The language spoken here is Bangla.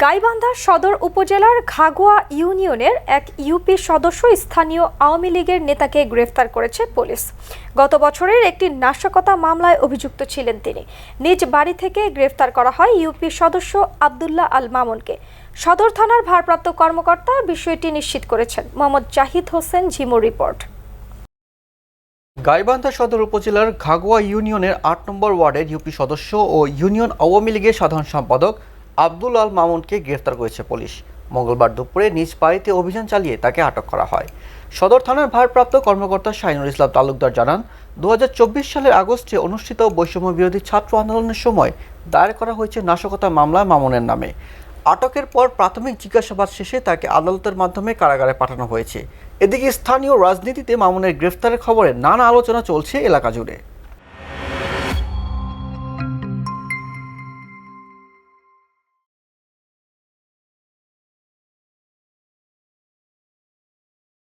গাইবান্ধা সদর উপজেলার ঘাগুয়া ইউনিয়নের এক ইউপি সদস্য স্থানীয় আওয়ামী লীগের নেতাকে গ্রেফতার করেছে পুলিশ। গত বছরের একটি নাশকতা মামলায় অভিযুক্ত ছিলেন তিনি। নিজ বাড়ি থেকে গ্রেফতার করা হয় ইউপি সদস্য আবদুল্লাহ আল মামুনকে। সদর থানার ভারপ্রাপ্ত কর্মকর্তা বিষয়টি নিশ্চিত করেছেন। মোহাম্মদ জাহিদ হোসেন, ঝিমুর রিপোর্ট। গাইবান্ধা সদর উপজেলার ঘাগুয়া ইউনিয়নের আট নম্বর ওয়ার্ডের ইউপি সদস্য ও ইউনিয়ন আওয়ামী লীগের সাধারণ সম্পাদক আব্দুল আল মামুনকে গ্রেফতার করেছে পুলিশ। মঙ্গলবার দুপুরে নিজ বাড়িতে অভিযান চালিয়ে তাকে আটক করা হয়। সদর থানার ভারপ্রাপ্ত কর্মকর্তা শাহিনুল ইসলাম তালুকদার জানান দু হাজার চব্বিশ সালের আগস্টে অনুষ্ঠিত বৈষম্য বিরোধী ছাত্র আন্দোলনের সময় দায়ের করা হয়েছে নাশকতা মামলা মামুনের নামে। আটকের পর প্রাথমিক জিজ্ঞাসাবাদ শেষে তাকে আদালতের মাধ্যমে কারাগারে পাঠানো হয়েছে। এদিকে স্থানীয় রাজনীতিতে মামুনের গ্রেফতারের খবরে নানা আলোচনা চলছে এলাকা জুড়ে।